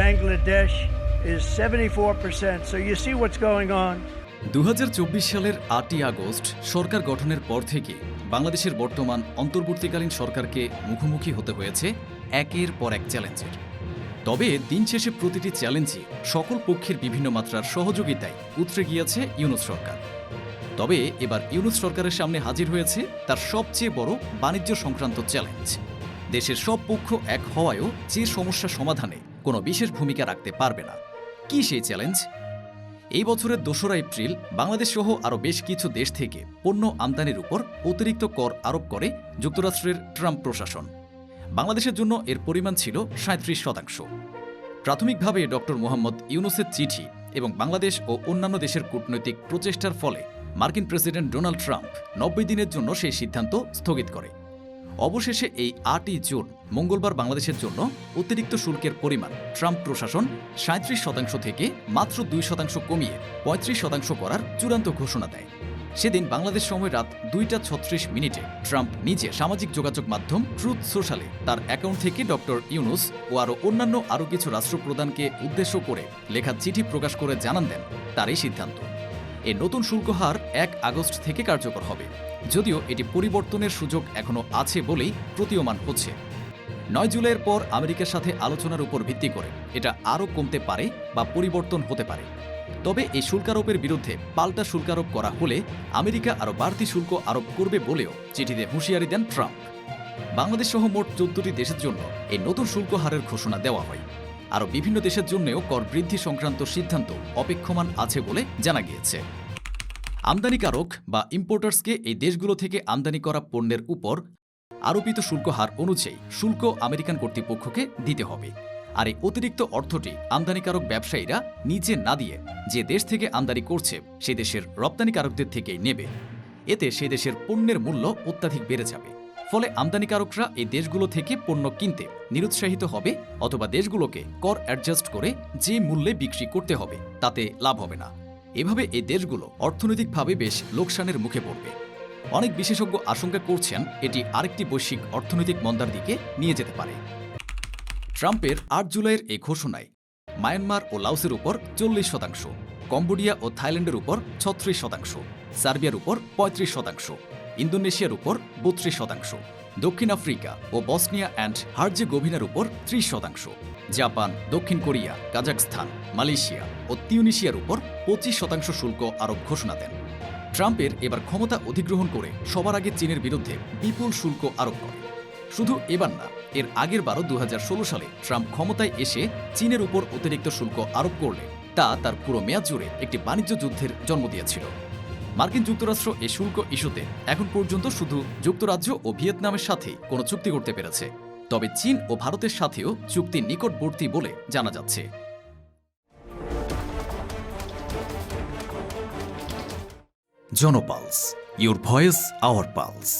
Bangladesh is 74%. So you see what's going on. দু হাজার চব্বিশ সালের আটই আগস্ট সরকার গঠনের পর থেকে বাংলাদেশের বর্তমান অন্তর্বর্তীকালীন সরকারকে মুখোমুখি হতে হয়েছে একের পর এক চ্যালেঞ্জের তবে দিন শেষে প্রতিটি চ্যালেঞ্জই সকল পক্ষের বিভিন্ন মাত্রার সহযোগিতায় উতরে গিয়েছে ইউনুস সরকার তবে এবার ইউনুস সরকারের সামনে হাজির হয়েছে তার সবচেয়ে বড় বাণিজ্য সংক্রান্ত চ্যালেঞ্জ দেশের সব পক্ষ এক হওয়ায়ও যে সমস্যা সমাধানে কোনো বিশেষ ভূমিকা রাখতে পারবে না। কি সেই চ্যালেঞ্জ এই বছরের দোসরা এপ্রিল বাংলাদেশ সহ আরও বেশ কিছু দেশ থেকে পণ্য আমদানির উপর অতিরিক্ত কর আরোপ করে যুক্তরাষ্ট্রের ট্রাম্প প্রশাসন। বাংলাদেশের জন্য এর পরিমাণ ছিল সাঁত্রিশ শতাংশ। প্রাথমিকভাবে ডক্টর মোহাম্মদ ইউনুসের চিঠি এবং বাংলাদেশ ও অন্যান্য দেশের কূটনৈতিক প্রচেষ্টার ফলে মার্কিন প্রেসিডেন্ট ডোনাল্ড ট্রাম্প নব্বই দিনের জন্য সেই সিদ্ধান্ত স্থগিত করে। অবশেষে এই আটই জুন মঙ্গলবার বাংলাদেশের জন্য অতিরিক্ত শুল্কের পরিমাণ ট্রাম্প প্রশাসন সাঁত্রিশ শতাংশ থেকে মাত্র দুই শতাংশ কমিয়ে পঁয়ত্রিশ শতাংশ করার চূড়ান্ত ঘোষণা দেয়। সেদিন বাংলাদেশ সময় রাত দুইটা ছত্রিশ মিনিটে ট্রাম্প নিজে সামাজিক যোগাযোগ মাধ্যম ট্রুথ সোশ্যালে তার অ্যাকাউন্ট থেকে ডক্টর ইউনুস ও আরও অন্যান্য আরও কিছু রাষ্ট্রপ্রধানকে উদ্দেশ্য করে লেখা চিঠি প্রকাশ করে জানান দেন। তার এই সিদ্ধান্ত। এই নতুন শুল্ক হার এক আগস্ট থেকে কার্যকর হবে। যদিও এটি পরিবর্তনের সুযোগ এখনও আছে বলেই প্রতীয়মান হচ্ছে। নয় জুলাইয়ের পর আমেরিকার সাথে আলোচনার উপর ভিত্তি করে এটা আরও কমতে পারে বা পরিবর্তন হতে পারে। তবে এই শুল্কারোপের বিরুদ্ধে পাল্টা শুল্কারোপ করা হলে আমেরিকা আরও বাড়তি শুল্ক আরোপ করবে বলেও চিঠিতে হুঁশিয়ারি দেন ট্রাম্প। বাংলাদেশ সহ মোট চোদ্দটি দেশের জন্য এই নতুন শুল্ক হারের ঘোষণা দেওয়া হয়। আরও বিভিন্ন দেশের জন্যও কর বৃদ্ধি সংক্রান্ত সিদ্ধান্ত অপেক্ষমান আছে বলে জানা গিয়েছে। আমদানিকারক বা ইম্পোর্টার্সকে এই দেশগুলো থেকে আমদানি করা পণ্যের উপর আরোপিত শুল্ক হার অনুযায়ী শুল্ক আমেরিকান কর্তৃপক্ষকে দিতে হবে। আর এই অতিরিক্ত অর্থটি আমদানিকারক ব্যবসায়ীরা নিচে না দিয়ে যে দেশ থেকে আমদানি করছে, সে দেশের রপ্তানিকারকদের থেকেই নেবে। এতে সে দেশের পণ্যের মূল্য অত্যাধিক বেড়ে যাবে। ফলে আমদানিকারকরা এই দেশগুলো থেকে পণ্য কিনতে নিরুৎসাহিত হবে অথবা দেশগুলোকে কর অ্যাডজাস্ট করে যে মূল্যে বিক্রি করতে হবে, তাতে লাভ হবে না। এভাবে এই দেশগুলো অর্থনৈতিকভাবে বেশ লোকসানের মুখে পড়বে। অনেক বিশেষজ্ঞ আশঙ্কা করছেন এটি আরেকটি বৈশ্বিক অর্থনৈতিক মন্দার দিকে নিয়ে যেতে পারে। ট্রাম্পের আট জুলাইয়ের এই ঘোষণায় মায়ানমার ও লাওসের উপর চল্লিশ শতাংশ, কম্বোডিয়া ও থাইল্যান্ডের উপর ছত্রিশ শতাংশ, সার্বিয়ার উপর পঁয়ত্রিশ শতাংশ ইন্দোনেশিয়ার উপর বত্রিশ শতাংশ, দক্ষিণ আফ্রিকা ও বসনিয়া অ্যান্ড হার্জে হার্জেগোভিনার উপর ত্রিশ শতাংশ, জাপান, দক্ষিণ কোরিয়া কাজাকস্তান মালয়েশিয়া ও তিউনিশিয়ার উপর পঁচিশ শতাংশ শুল্ক আরোপ ঘোষণা দেন। ট্রাম্পের এবার ক্ষমতা অধিগ্রহণ করে সবার আগে চীনের বিরুদ্ধে বিপুল শুল্ক আরোপ করে। শুধু এবার না, এর আগের বারও দু সালে ট্রাম্প ক্ষমতায় এসে চীনের উপর অতিরিক্ত শুল্ক আরোপ করলে তা তার পুরো মেয়াদ জুড়ে একটি বাণিজ্য যুদ্ধের জন্ম দিয়েছিল। মার্কিন যুক্তরাষ্ট্র এ শুল্ক ইস্যুতে এখন পর্যন্ত শুধু যুক্তরাজ্য ও ভিয়েতনামের সাথে কোনো চুক্তি করতে পেরেছে। তবে চীন ও ভারতের সাথেও চুক্তি নিকটবর্তী বলে জানা যাচ্ছে। Janpulse your voice, our pulse.